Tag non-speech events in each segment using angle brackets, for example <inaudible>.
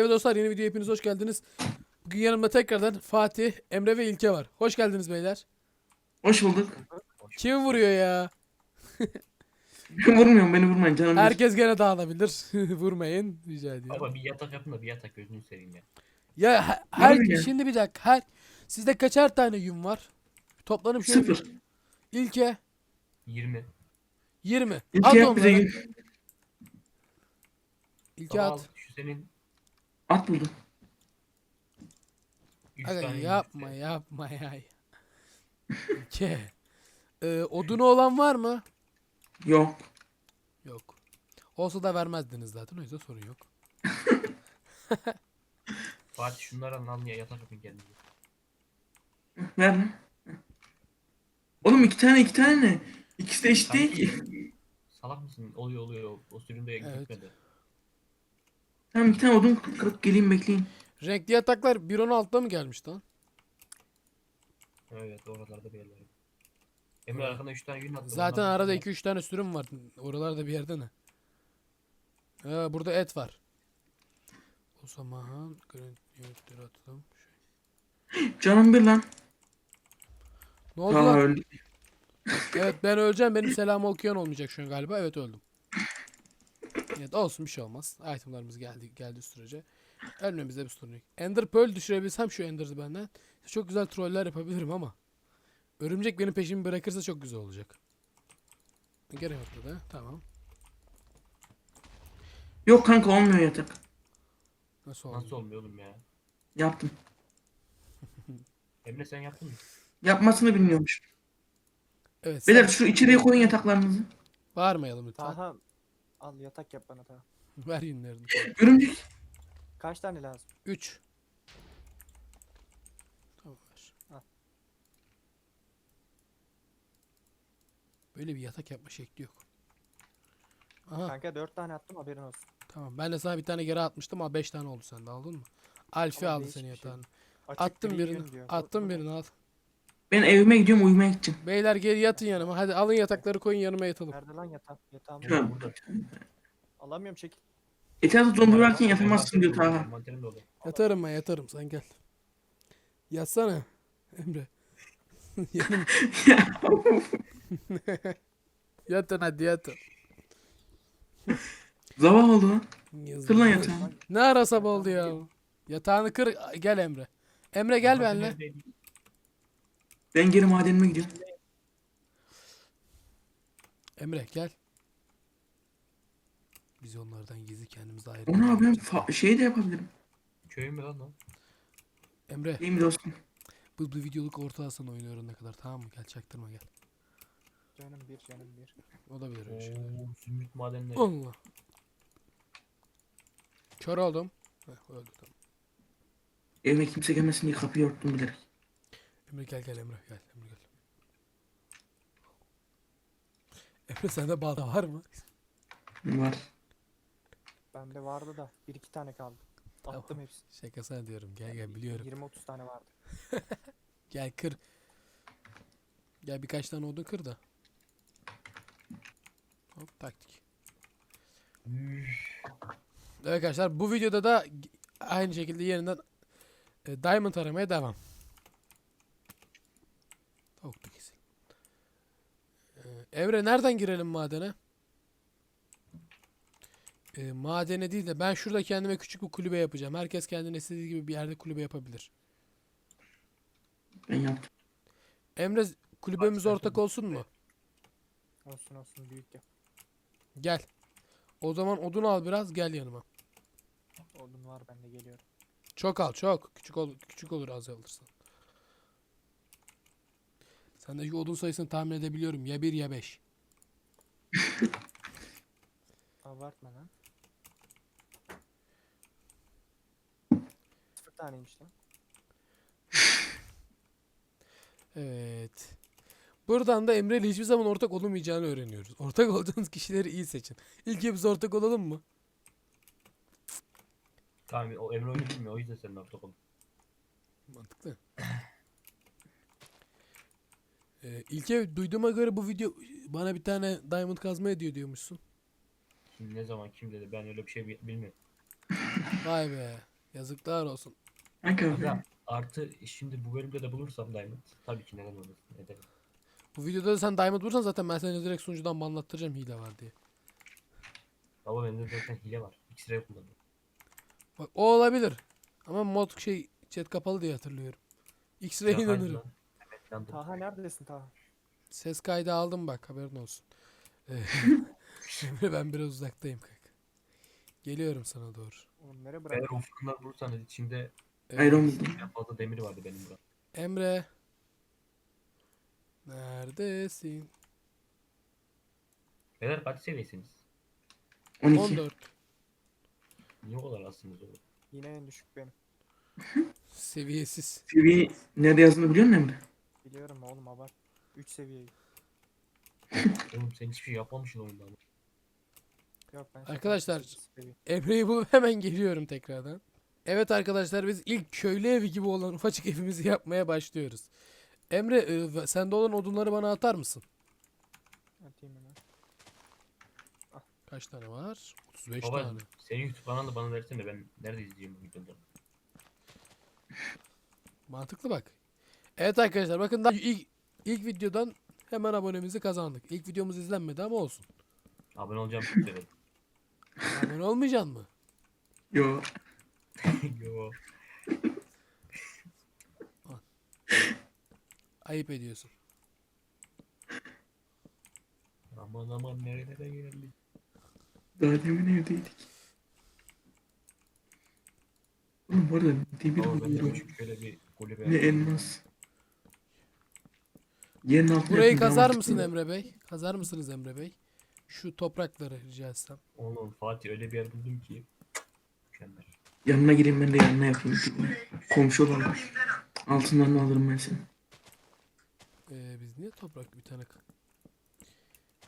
Evet dostlar yeni videoya hepiniz hoş geldiniz. Bugün yanımda tekrardan Fatih, Emre ve İlke var. Hoş geldiniz beyler. Hoş bulduk. Kim vuruyor ya? <laughs> Ben vurmuyorum beni vurmayın canım. Herkes gene dağılabilir. <laughs> Vurmayın. Rica ediyorum. Baba bir yatak yapın da bir yatak gözünü seveyim ya. Ya he- her, ya. şimdi bir dakika. Her, sizde kaçar tane yün var? Toplanıp şöyle bir- Sıfır. İlke 20. 20. At İlk yap bize onları. İlke Baba al, at. Şu senin At buldum. 3 Hadi tane yapma yapma ya. İlke. Ee, odunu olan var mı? Yok. Yok. Olsa da vermezdiniz zaten o yüzden sorun yok. <laughs> Fatih şunlardan al ya yatak yapın kendinize. Ver lan. Oğlum iki tane iki tane ne? İkisi de eşit değil ki. Salak mısın? Oluyor oluyor. O sürümde Evet. gitmedi. Tamam iki tane odun kırıp geleyim bekleyin. Renkli yataklar 1.16'da mı gelmiş lan? Evet oralarda bir yerler. Emre arkanda 3 tane yün attı. Zaten Ondan arada sonra- 2-3 tane sürüm var. Oralarda bir yerde ne? Ee, burada et var. O zaman görüntüleri atalım. <gasps> Canım bir lan. Ne oldu Aa lan? öldü. Evet ben öleceğim. Benim selamı okuyan olmayacak şu an galiba. Evet öldüm. Evet olsun bir şey olmaz. Itemlarımız geldi geldi sürece. Ölmemizde bir sorun yok. Ender Pearl düşürebilsem şu Ender'ı benden. Çok güzel troller yapabilirim ama. Örümcek benim peşimi bırakırsa çok güzel olacak. Gene ortada. Tamam. Yok kanka olmuyor yatak. Nasıl oldu? Nasıl olmuyor oğlum ya? Yaptım. <laughs> Emre sen yaptın mı? Yapmasını bilmiyormuş. Evet. Beyler sen- şu içeriye koyun yataklarınızı. Bağırmayalım lütfen. Taha al yatak yap bana Taha. <laughs> Ver yünlerini. Örümcek. Kaç tane lazım? 3. Tamam ver. Al. Böyle bir yatak yapma şekli yok. Aha Kanka 4 tane attım haberin olsun. tamam. Ben de sana bir tane geri atmıştım ama 5 tane oldu sende aldın mı? Alfi Ama aldı değişik senin bir şey. yatağını. Açık Attım gri birini. yün diyor. Attım birini al. Ben evime gidiyorum uyumaya gideceğim. Beyler geri yatın yanıma. Hadi alın yatakları koyun yanıma yatalım. Nerede lan yatağım? Yatağım. Şu an. Burada. Alamıyorum çekil. Etrafı zombi varken yatamazsın diyor Taha. Yatarım ben yatarım sen gel. Yatsana Emre. <laughs> Yanım. <laughs> yatın hadi yatın. Sabah oldu lan. Yazık. Kır lan yatağını. Ne ara sabah oldu ya? Yatağını kır gel Emre. Emre gel benimle. Neredeydi? Ben geri madenime gidiyorum. Emre gel. Biz onlardan gizli kendimizi ayrı. Onu abi ben fa- şey de yapabilirim. Köy mü lan o? Emre Değil mi dostum? bu, bu videoluk orta Hasan oynuyorum ne kadar tamam mı? Gel çaktırma gel. Canım bir canım bir. O da bilir öyle şeyler. Oo, zümrüt madenleri. Allah. Kör oldum. Heh, öldü tamam. Evime kimse gelmesin diye kapıyı örttüm bilerek. Emre gel gel Emre gel Emre gel. Emre sende bağda var mı? Var. Bende vardı da 1-2 tane kaldı. Tamam. Attım hepsini. Şaka sana diyorum. Gel gel biliyorum. 20-30 tane vardı. <laughs> Gel kır. Gel birkaç tane odun kır da. Hop taktik. Evet arkadaşlar bu videoda da aynı şekilde yeniden e, diamond aramaya devam. Tavuk da kesin. E, Evre nereden girelim madene? E, madene değil de ben şurada kendime küçük bir kulübe yapacağım. Herkes kendine istediği gibi bir yerde kulübe yapabilir. Ben yaptım. Emre kulübemiz ortak olsun mu? Olsun olsun büyük yap. Gel. O zaman odun al biraz gel yanıma. Odun var bende geliyorum. Çok al çok. Küçük ol küçük olur az alırsan. Sendeki odun sayısını tahmin edebiliyorum. Ya 1 ya 5. <laughs> Abartma lan. Sıfır taneymiş lan. <laughs> Evet. Buradan da Emre ile hiçbir zaman ortak olamayacağını öğreniyoruz. Ortak olacağınız kişileri iyi seçin. İlk biz ortak olalım mı? Tamam o Emre oyunu bilmiyor o yüzden senin ortak ol. Mantıklı. <laughs> Ee, İlke duyduğuma göre bu video bana bir tane diamond kazma ediyor diyormuşsun. Şimdi ne zaman kim dedi ben öyle bir şey bi- bilmiyorum. <laughs> Vay be. Yazıklar olsun. Aga, artı şimdi bu bölümde de bulursam Diamond. Tabii ki neden olmasın. Ederim. Bu videoda da sen Diamond bulursan zaten ben seni direkt sunucudan banlattıracağım hile var diye. Baba bende zaten hile var. X-ray kullanıyorum. Bak o olabilir. Ama mod şey chat kapalı diye hatırlıyorum. X-ray'e inanırım. lan. Emeklendim. Taha neredesin Taha? Ses kaydı aldım bak haberin olsun. Ee, <laughs> Emre ben biraz uzaktayım kanka. Geliyorum sana doğru. Oğlum nereye Eğer bıraktın? ufkunda bulursanız içinde Evet. Iron buldum. en fazla demir vardı benim burada. Emre. Neredesin? Beyler kaç seviyesiniz? 12. 14. Niye o kadar azsınız oğlum? Yine en düşük benim. Seviyesiz. Seviye nerede yazdığını biliyor musun Emre? Biliyorum oğlum abart. 3 seviyeyi. Oğlum sen hiçbir şey yapmamışsın oyunda ama. Yok ben şaka Arkadaşlar, seviye. Emre'yi bulup <laughs> hemen geliyorum tekrardan. Evet arkadaşlar biz ilk köylü evi gibi olan ufacık evimizi yapmaya başlıyoruz. Emre e, sende olan odunları bana atar mısın? Atayım hemen. Kaç tane var? 35 Baba tane. senin YouTube kanalını bana versene ben nerede izleyeyim bu videoları? Mantıklı bak. Evet arkadaşlar bakın daha ilk, ilk videodan hemen abonemizi kazandık. İlk videomuz izlenmedi ama olsun. Abone olacağım dedim. <laughs> Abone olmayacaksın mı? Yo. <laughs> Yo. Ayıp ediyorsun. Aman aman nerelere geldik. Daha demin evdeydik. Oğlum bu arada ben de küçük şöyle bir kulübe Ne elmas. Yerin altına Burayı kazar mısın Emre Bey? Kazar mısınız Emre Bey? Şu toprakları rica etsem. Oğlum Fatih öyle bir yer buldum ki. Mükemmel. Yanına gireyim ben de yanına yapayım. Komşu olalım. Altınlarını alırım ben senin. Ee, biz niye toprak bir tane k-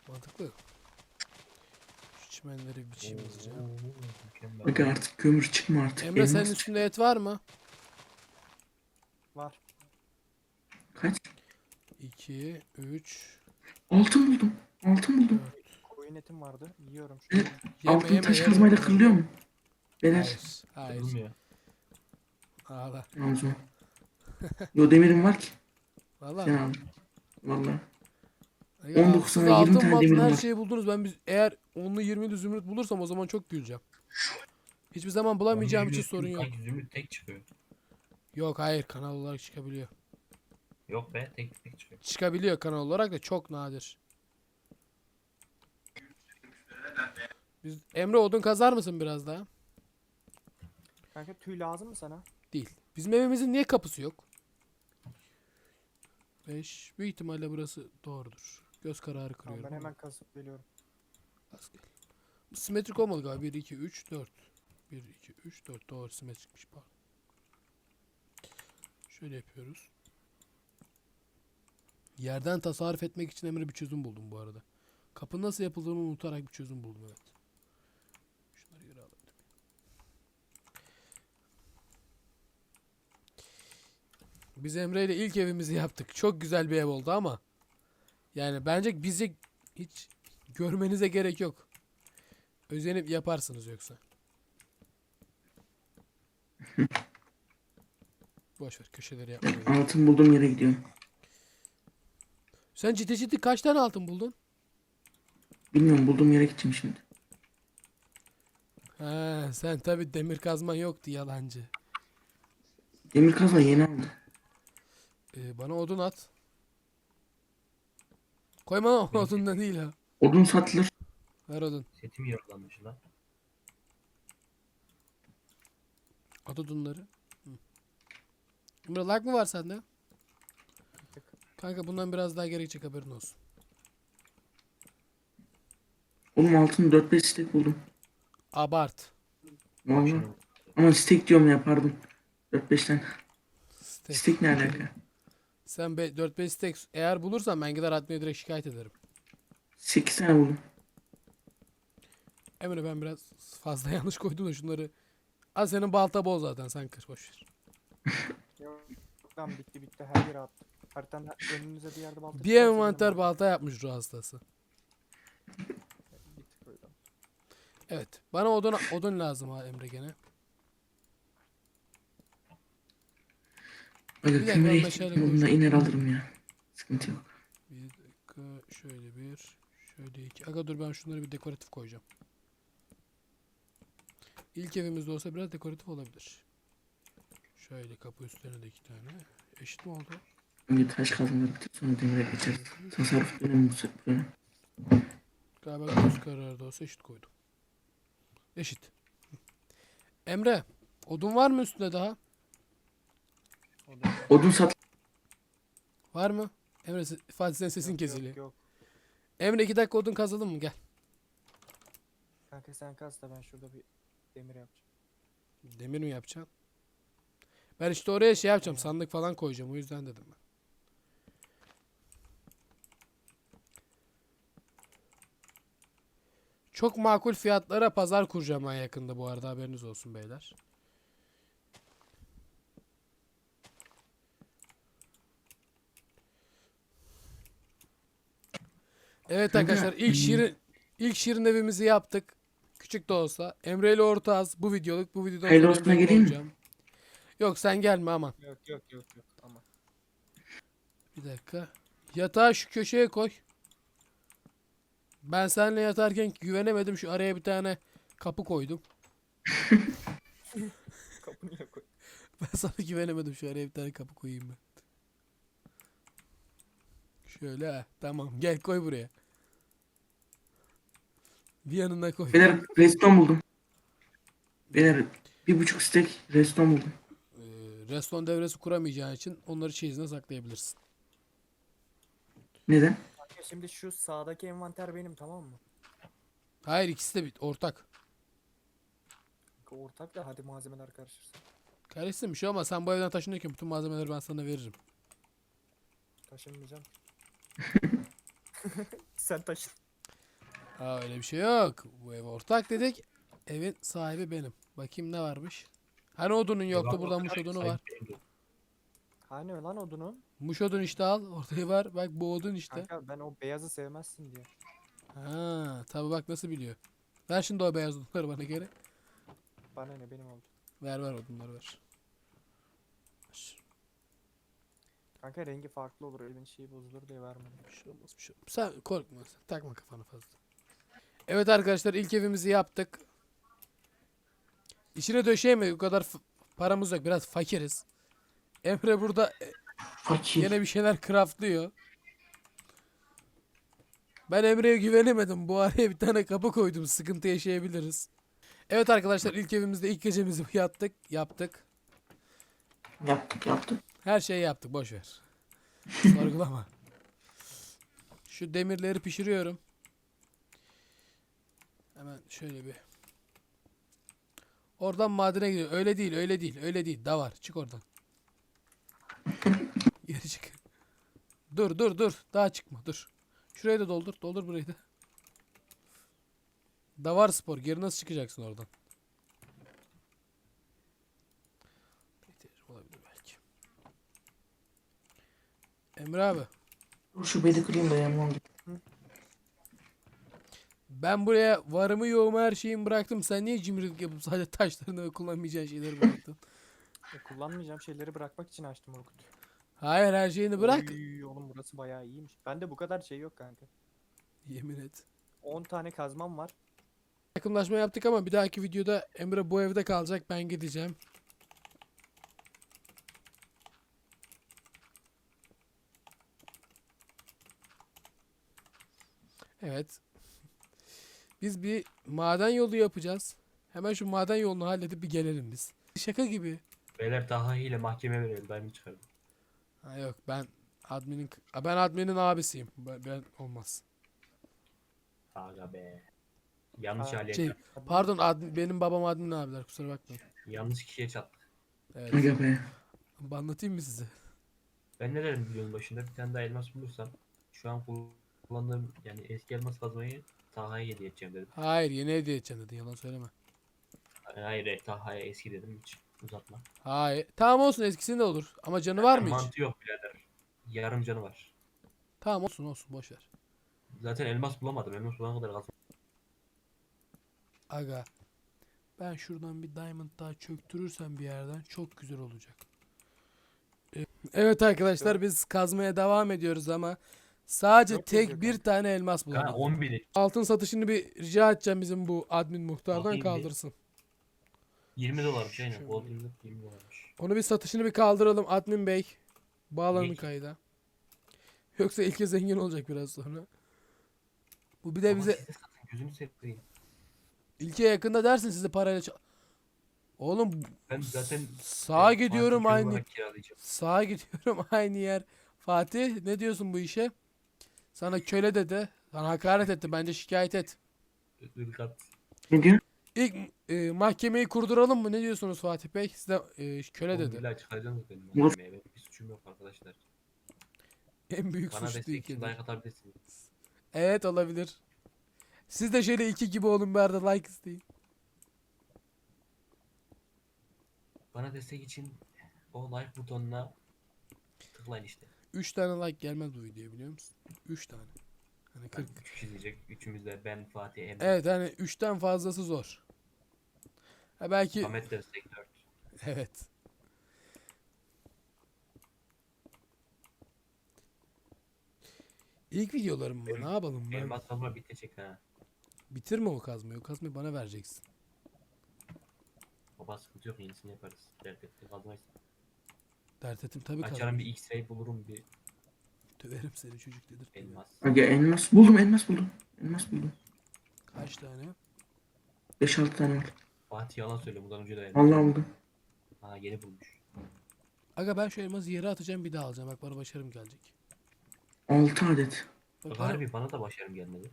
Mantıklı. Şu çimenleri biçeyim hızlıca. Oo, Mükemmel. Bakın artık kömür çıkma artık. Emre elmas senin üstünde et var mı? Var. Kaç? 2, 3, Altın buldum. Altın buldum. Koyun etim vardı. Yiyorum şu an. Altın taş kazmayla kırılıyor mu? Beyler. Hayır. Hayır. Kırılmıyor. Ağla. O zaman. Yo demirim var ki. Valla. Sen al. Valla. Ya, 19 siz tane, 20 altın tane maltın demirim her var. şeyi buldunuz. Ben biz, eğer onlu 20'li zümrüt bulursam o zaman çok güleceğim. Hiçbir zaman bulamayacağım için sorun yok. Zümrüt tek çıkıyor. Yok hayır kanal olarak çıkabiliyor. Yok be tek tek çıkıyor. Çıkabiliyor kanal olarak da çok nadir. Biz Emre odun kazar mısın biraz daha? Kanka tüy lazım mı sana? Değil. Bizim evimizin niye kapısı yok? 5. Büyük ihtimalle burası doğrudur. Göz kararı Tamam kırıyorum. ben ama hemen kasıp geliyorum. bas gel. Bu simetrik olmadı galiba. 1, 2, 3, 4. 1, 2, 3, 4. Doğru simetrikmiş pardon. Şöyle yapıyoruz. Yerden tasarruf etmek için Emre bir çözüm buldum bu arada. Kapı nasıl yapıldığını unutarak bir çözüm buldum evet. Şunları geri alalım. Biz Emre ile ilk evimizi yaptık. Çok güzel bir ev oldu ama yani bence bizi hiç görmenize gerek yok. Özenip yaparsınız yoksa. <laughs> Boş ver köşeleri yapmayı. Altın bulduğum yere gidiyorum. Sen ciddi ciddi kaç tane altın buldun? Bilmiyorum bulduğum yere gideceğim şimdi. Ha, sen tabi demir kazman yoktu yalancı. Demir kazma yeni aldım. Ee, bana odun at. Koyma lan Benim- odundan değil ha. Odun satılır. Ver odun. Setim yaralanmış lan. At odunları. Hı. Emre lag mı var sende? Kanka bundan biraz daha gerekecek haberin olsun. Oğlum altın 4-5 stek buldum. Abart. Vallahi. Ama stek diyorum ya pardon. 4-5 tane. Stek. Stek ne alaka? Sen 4-5 stek eğer bulursan ben gider admine direkt şikayet ederim. 8 tane buldum. Emre ben biraz fazla <laughs> yanlış koydum da şunları. Al senin balta bol zaten sen kır boşver. Yok lan bitti bitti her yere attım. Haritanın önünüze bir yerde balta Bir çıkarsa envanter balta- balta yapmış ruh hastası. Bir tık öyle. Evet. Bana odun odun lazım ha Emre gene. Aga dakika, kömüre ben ihtiyacım meşale olduğunda iner alırım ya. Sıkıntı yok. Bir dakika şöyle bir şöyle iki. Aga dur ben şunları bir dekoratif koyacağım. İlk evimizde olsa biraz dekoratif olabilir. Şöyle kapı üstlerine de iki tane. Eşit mi oldu? Önce taş bitir sonra demire geçeriz. Tasarruf dönemi bu böyle. Galiba göz kararı da olsa eşit koydum. Eşit. Emre, odun var mı üstünde daha? Odun sat. Var mı? Emre se- Fatih senin sesin yok, kesiliyor. Yok, yok. Emre iki dakika odun kazalım mı? Gel. Kanka sen kas da ben şurada bir demir yapacağım. Demir mi yapacaksın? Ben işte oraya şey yapacağım. Sandık falan koyacağım. O yüzden dedim ben. Çok makul fiyatlara pazar kuracağım ben yakında bu arada haberiniz olsun beyler. Evet arkadaşlar ilk hmm. şirin ilk şirin evimizi yaptık. Küçük de olsa. Emre ile ortağız. Bu videoluk. Bu videodan Hayırlı olsuna geleyim mi? Yok sen gelme aman. Yok yok yok yok ama. Bir dakika. Yatağı şu köşeye koy. Ben seninle yatarken güvenemedim. Şu araya bir tane kapı koydum. <laughs> Kapı niye koy? Ben sana güvenemedim. Şu araya bir tane kapı koyayım ben. Şöyle ha. Tamam. Gel koy buraya. Bir yanına koy. Beyler redstone buldum. Beyler bir buçuk stek redstone buldum. Ee, restoran devresi kuramayacağın için onları çeyizine saklayabilirsin. Neden? Şimdi şu sağdaki envanter benim tamam mı? Hayır ikisi de bir ortak. Ortak da hadi malzemeler karışırsın. Karışsın bir şey ama sen bu evden taşınırken bütün malzemeleri ben sana veririm. Taşınmayacağım. <laughs> sen taşın. Aa öyle bir şey yok. Bu ev ortak dedik. Evin sahibi benim. Bakayım ne varmış. Hani odunun yoktu. Burada muş odunu var. Hani lan odunun? Muş odun işte al. Ortaya var. Bak bu odun işte. Kanka ben o beyazı sevmezsin diye. Ha, tabi bak nasıl biliyor. Ver şimdi o beyaz odunları bana geri. Bana ne benim oldu. Ver ver odunları ver. Kanka rengi farklı olur evin şeyi bozulur diye vermedim. Bir şey olmaz bir şey olmaz. Sen korkma. Sen takma kafana fazla. Evet arkadaşlar ilk evimizi yaptık. İçine döşeyemedik. O kadar paramız yok. Biraz fakiriz. Emre burada e, Fakir. Yine bir şeyler craftlıyor. Ben Emre'ye güvenemedim. Bu araya bir tane kapı koydum. Sıkıntı yaşayabiliriz. Evet arkadaşlar ilk evimizde ilk gecemizi <laughs> yattık. Yaptık. Yaptık yaptık. Her şeyi yaptık. Boş ver. <laughs> Sorgulama. Şu demirleri pişiriyorum. Hemen şöyle bir. Oradan madene gidiyor. Öyle değil, öyle değil, öyle değil. Da var. Çık oradan. <laughs> Geri çık. Dur, dur, dur. Daha çıkma. Dur. Şurayı da doldur. Doldur burayı da. Davar spor. Geri nasıl çıkacaksın oradan? Olabilir belki. Emre abi. Dur şu bedi kırayım da yanmam. Ben buraya varımı yoğumu her şeyimi bıraktım. Sen niye cimrilik yapıp sadece taşlarını ve kullanmayacağın şeyleri bıraktın? E, kullanmayacağım şeyleri bırakmak için açtım Orkut. Hayır her şeyini bırak. Oy, oğlum burası bayağı iyiymiş. Bende bu kadar şey yok kanka. Yemin et. 10 tane kazmam var. Takımlaşma yaptık ama bir dahaki videoda Emre bu evde kalacak. Ben gideceğim. Evet. Biz bir maden yolu yapacağız. Hemen şu maden yolunu halledip bir gelelim biz. Şaka gibi. Beyler Taha ile mahkeme verelim ben mi çıkardım? Ha yok ben adminin ben adminin abisiyim. Ben, ben olmaz. Aga be. Yanlış Ha, hale Şey, pardon admin, benim babam admin abiler kusura bakmayın. Yanlış kişiye çattık. Evet. Aga be. Anlatayım mı size? Ben ne dedim videonun başında bir tane daha elmas bulursam şu an kullandığım yani eski elmas kazmayı Taha'ya hediye edeceğim dedim. Hayır yeni hediye edeceğim dedi yalan söyleme. Hayır Taha'ya eski dedim hiç uzatma. Hayır. Tamam olsun eskisinde de olur. Ama canı var mı hiç? Mantı yok birader. Yarım canı var. Tamam olsun olsun boş ver. Zaten elmas bulamadım. Elmas bulana kadar kazma. Aga. Ben şuradan bir diamond daha çöktürürsem bir yerden çok güzel olacak. Evet arkadaşlar biz kazmaya devam ediyoruz ama sadece Yok tek yazıyor bir tane elmas bulamadık. 10 bin. Altın satışını bir rica edeceğim bizim bu admin muhtardan Bakayım bir. kaldırsın. 20 dolarmış aynen. Şöyle. Gold rimlik 20 dolarmış. Onu bir satışını bir kaldıralım admin bey. Bağlanın Niye ki? kayda. Yoksa ilke zengin olacak biraz sonra. Bu bir de Ama bize siz de satın gözünü seveyim. ilke yakında dersin sizi parayla ça- Oğlum Ben zaten sağa ben gidiyorum Fatih aynı olarak kiralayacağım. sağa gidiyorum <laughs> aynı yer. Fatih ne diyorsun bu işe? Sana köle dedi. Sana hakaret etti. Bence şikayet et. Ne diyor? İlk e, mahkemeyi kurduralım mı? Ne diyorsunuz Fatih Bey? Size e, köle dedi. İlla çıkaracaksınız benim mahkemeye. Benim bir suçum yok arkadaşlar. En büyük Bana suç destek değil için ki. like atabilirsiniz. Evet olabilir. Siz de şöyle iki gibi olun bir arada like isteyin. Bana destek için o like butonuna tıklayın işte. 3 tane like gelmez bu videoya biliyor musun? 3 tane. Hani 40. 3 kişi izleyecek. Üçümüz de ben, Fatih, Emre. Evet hani 3'ten fazlası zor. Ha belki Ahmet de destek 4. <laughs> evet. İlk videolarım mı? Benim- Ne yapalım ben? Elmas kazma bitecek ha. Bitirme o kazmayı. O kazmayı bana vereceksin. Baba sıkıntı yok yenisini yaparız. Dert ettim kazmayız. Dert ettim tabii Açarım kazmayı. bir X-ray bulurum bir Döverim seni çocuk dedir. elmas. Aga elmas buldum elmas buldum. Elmas buldum. Kaç tane? 5-6 tane var. Fatih yalan söyle bundan önce de elmas. Vallahi buldum. Ha yeni bulmuş. Aga ben şu elması yere atacağım bir daha alacağım. Bak bana başarım gelecek. 6 adet. Bak Bak bana- harbi bana da başarım gelmedi.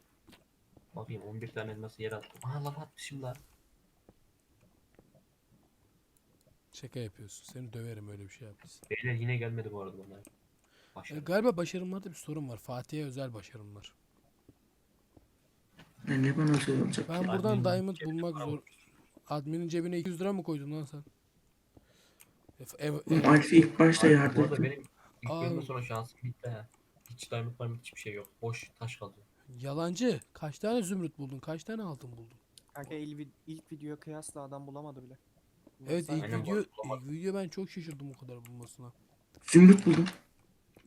Bakayım 11 tane elması yere attım. Aha laf atmışım lan. Şaka yapıyorsun. Seni döverim öyle bir şey yapmışsın. Beyler yine gelmedi bu arada bana. E, galiba başarımlarda bir sorun var. Fatih'e özel başarımlar. Ne, ne bana olacak? Ben Admin buradan diamond cebine bulmak para zor. Admin'in cebine 200 lira mı koydun lan sen? Ev, ev, Oğlum ev- Alf'i ilk başta Abi, yardım Bu arada ettim. benim ilk Aa. bölümden sonra şansım bitti ha. Hiç diamond var hiçbir şey yok. Boş taş kaldı. yalancı. Kaç tane zümrüt buldun? Kaç tane altın buldun? Kanka ilk, vid- ilk videoya kıyasla adam bulamadı bile. Evet ilk Aynen bu video, arada bulamadım. ilk video ben çok şaşırdım o kadar bulmasına. Zümrüt buldum.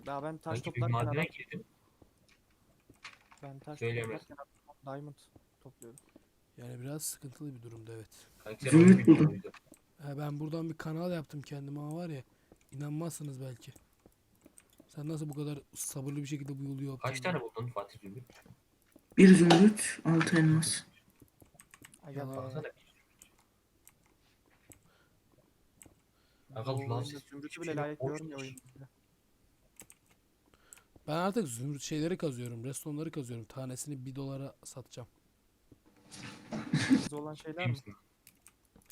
Daha ben taş Sanki bir toplarken madene adam, girdim. ben taş Söyleyemez. toplarken adam diamond topluyordu. Yani biraz sıkıntılı bir durumda evet. Sen Zümrüt bilmiyorsun buldum. Ha, ben buradan bir kanal yaptım kendime ama var ya inanmazsınız belki. Sen nasıl bu kadar sabırlı bir şekilde bu yolu yaptın? Kaç tane buldun Fatih Zümrüt? Bir zümrüt, 6 elmas. Baksana bir. Bu Aga oyunda lan Zümrüt'ü bile layık görmüyor oyun. Ben artık zümrüt şeyleri kazıyorum. Restonları kazıyorum. Tanesini 1 dolara satacağım. Hızlı olan şeyler mi?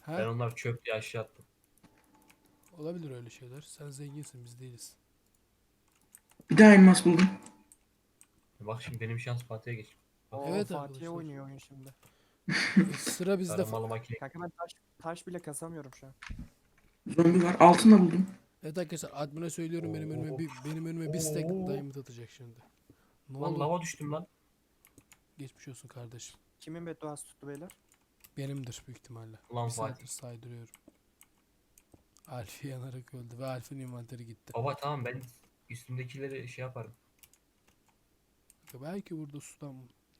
Ben onlar çöp diye aşağı attım. Olabilir öyle şeyler. Sen zenginsin biz değiliz. Bir daha elmas buldum. Bak şimdi benim şans Fatih'e geç. Oo, Evet Fatih'e arkadaşlar. oynuyor oyun şimdi. E, <laughs> Sıra bizde. Taramalı makine. Kanka ben taş, taş bile kasamıyorum şu an. Zombi var. Altın da buldum. Evet arkadaşlar admin'e söylüyorum benim önüme bir benim önüme bir stack diamond atacak şimdi. Ne Lan oldu? lava düştüm lan. Geçmiş olsun kardeşim. Kimin bedduası tuttu beyler? Benimdir büyük ihtimalle. Ulan bir Fatih. saattir saydırıyorum. Alfi yanarak öldü ve Alfi'nin inventeri gitti. Baba tamam ben üstümdekileri şey yaparım. Belki burada sudan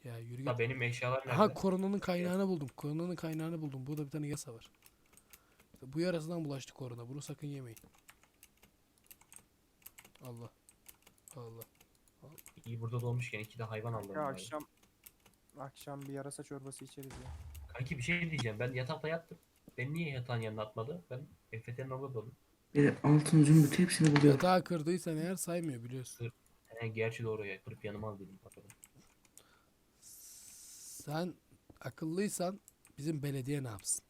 ya yürü git. Ya benim eşyalar nerede? Aha koronanın kaynağını buldum. Koronanın kaynağını buldum. Burada bir tane yasa var. İşte bu yarasından bulaştı korona. Bunu sakın yemeyin. Allah. Allah. İyi burada dolmuşken iki de hayvan aldım. Ya bari. akşam akşam bir yarasa çorbası içeriz ya. Kanki bir şey diyeceğim. Ben yatakta yattım. Ben niye yatağın yanına atmadı? Ben EFT'nin orada doldum. Bir altın, zümrüt hepsini buluyorum. Yatağı kırdıysan eğer saymıyor biliyorsun. He gerçi doğru ya. Kırıp yanıma al dedim. Pardon. Sen akıllıysan bizim belediye ne yapsın?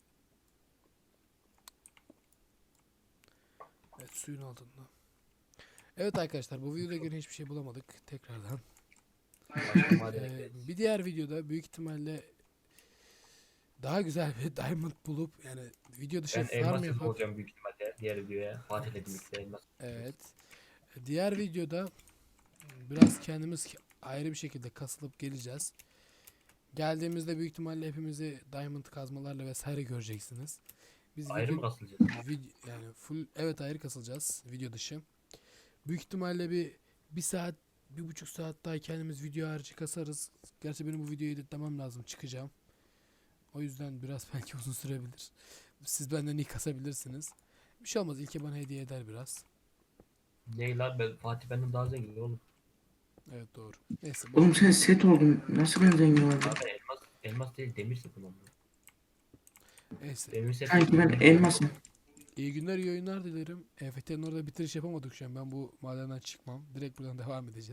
Evet suyun altında. Evet arkadaşlar bu videoda göre hiçbir şey bulamadık tekrardan. Ee, bir diğer videoda büyük ihtimalle daha güzel bir diamond bulup yani video dışı Ben farm yapıp olacağım büyük ihtimalle. Diğer videoya. Fatih'le birlikte elmas. evet. Diğer videoda biraz kendimiz ayrı bir şekilde kasılıp geleceğiz. Geldiğimizde büyük ihtimalle hepimizi diamond kazmalarla vesaire göreceksiniz. Biz Ayrı video- mı kasılacağız? Vid- yani full evet ayrı kasılacağız video dışı. Büyük ihtimalle bir bir saat, bir buçuk saat daha kendimiz video harici kasarız. Gerçi benim bu videoyu editlemem lazım. Çıkacağım. O yüzden biraz <laughs> belki uzun sürebilir. Siz benden iyi kasabilirsiniz. Bir şey olmaz. İlke bana hediye eder biraz. Ne lan ben Fatih benden daha zengin oğlum. Evet doğru. Neyse. boş Oğlum sen set oldun. Nasıl ben zengin oldum? Abi elmas elmas değil demir sakın ama. Neyse. Demir set. Sanki ben elmasım. İyi günler, iyi oyunlar dilerim. EFT'nin orada bitiriş yapamadık şu an. Ben bu madenden çıkmam. Direkt buradan devam edeceğiz.